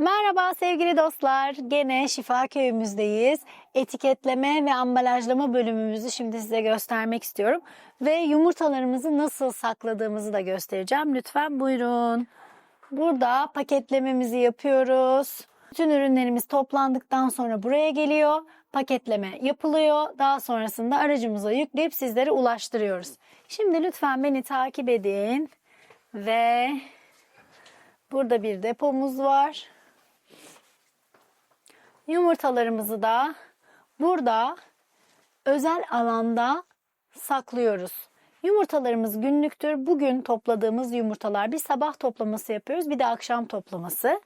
Merhaba sevgili dostlar. Gene Şifa Köyümüzdeyiz. Etiketleme ve ambalajlama bölümümüzü şimdi size göstermek istiyorum. Ve yumurtalarımızı nasıl sakladığımızı da göstereceğim. Lütfen buyurun. Burada paketlememizi yapıyoruz. Bütün ürünlerimiz toplandıktan sonra buraya geliyor. Paketleme yapılıyor. Daha sonrasında aracımıza yükleyip sizlere ulaştırıyoruz. Şimdi lütfen beni takip edin. Ve burada bir depomuz var. Yumurtalarımızı da burada özel alanda saklıyoruz. Yumurtalarımız günlüktür. Bugün topladığımız yumurtalar bir sabah toplaması yapıyoruz bir de akşam toplaması.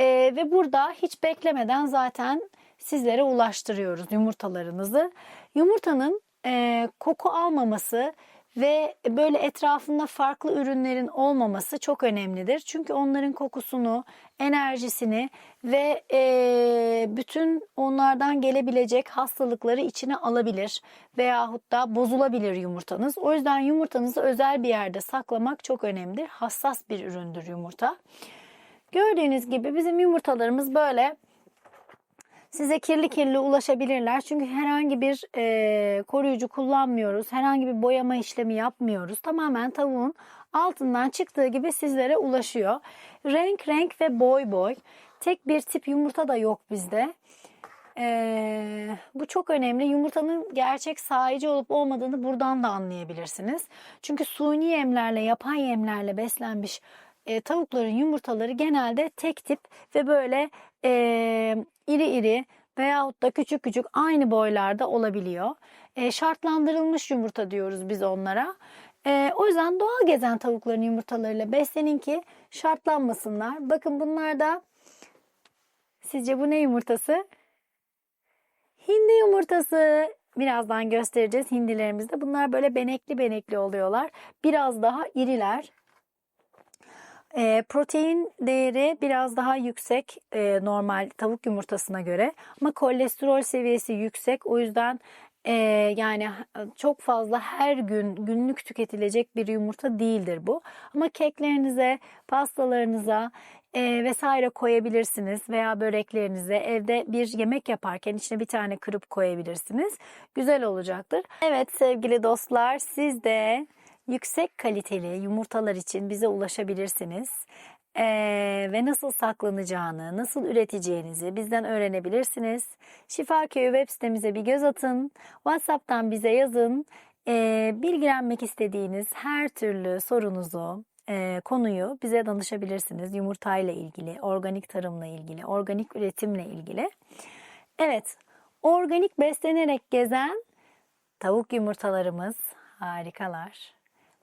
Ee, ve burada hiç beklemeden zaten sizlere ulaştırıyoruz yumurtalarınızı. Yumurtanın e, koku almaması ve böyle etrafında farklı ürünlerin olmaması çok önemlidir. Çünkü onların kokusunu, enerjisini ve e, bütün onlardan gelebilecek hastalıkları içine alabilir veyahut da bozulabilir yumurtanız. O yüzden yumurtanızı özel bir yerde saklamak çok önemlidir. Hassas bir üründür yumurta. Gördüğünüz gibi bizim yumurtalarımız böyle size kirli kirli ulaşabilirler. Çünkü herhangi bir e, koruyucu kullanmıyoruz. Herhangi bir boyama işlemi yapmıyoruz. Tamamen tavuğun altından çıktığı gibi sizlere ulaşıyor. Renk renk ve boy boy. Tek bir tip yumurta da yok bizde. Ee, bu çok önemli. Yumurtanın gerçek sahici olup olmadığını buradan da anlayabilirsiniz. Çünkü suni yemlerle, yapay yemlerle beslenmiş e, tavukların yumurtaları genelde tek tip ve böyle e, iri iri veyahut da küçük küçük aynı boylarda olabiliyor. E, şartlandırılmış yumurta diyoruz biz onlara. E, o yüzden doğal gezen tavukların yumurtalarıyla beslenin ki şartlanmasınlar. Bakın bunlar da sizce bu ne yumurtası? Hindi yumurtası. Birazdan göstereceğiz hindilerimizde. Bunlar böyle benekli benekli oluyorlar. Biraz daha iriler. E, protein değeri biraz daha yüksek e, normal tavuk yumurtasına göre. Ama kolesterol seviyesi yüksek. O yüzden e, yani çok fazla her gün günlük tüketilecek bir yumurta değildir bu. Ama keklerinize pastalarınıza e, vesaire koyabilirsiniz. Veya böreklerinize. Evde bir yemek yaparken içine bir tane kırıp koyabilirsiniz. Güzel olacaktır. Evet sevgili dostlar siz de yüksek kaliteli yumurtalar için bize ulaşabilirsiniz. Ee, ve nasıl saklanacağını, nasıl üreteceğinizi bizden öğrenebilirsiniz. Şifa Köyü web sitemize bir göz atın. WhatsApp'tan bize yazın. Ee, bilgilenmek istediğiniz her türlü sorunuzu, e, konuyu bize danışabilirsiniz. Yumurtayla ilgili, organik tarımla ilgili, organik üretimle ilgili. Evet, organik beslenerek gezen tavuk yumurtalarımız harikalar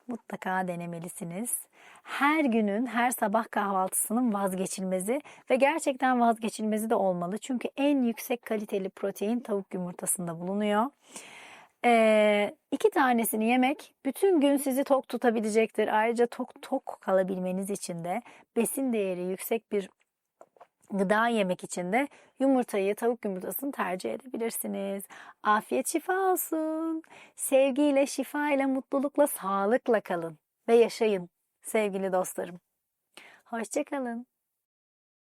mutlaka denemelisiniz. Her günün, her sabah kahvaltısının vazgeçilmezi ve gerçekten vazgeçilmezi de olmalı. Çünkü en yüksek kaliteli protein tavuk yumurtasında bulunuyor. Ee, iki tanesini yemek bütün gün sizi tok tutabilecektir. Ayrıca tok tok kalabilmeniz için de besin değeri yüksek bir gıda yemek için de yumurtayı, tavuk yumurtasını tercih edebilirsiniz. Afiyet şifa olsun. Sevgiyle, şifa ile, mutlulukla, sağlıkla kalın ve yaşayın sevgili dostlarım. Hoşçakalın.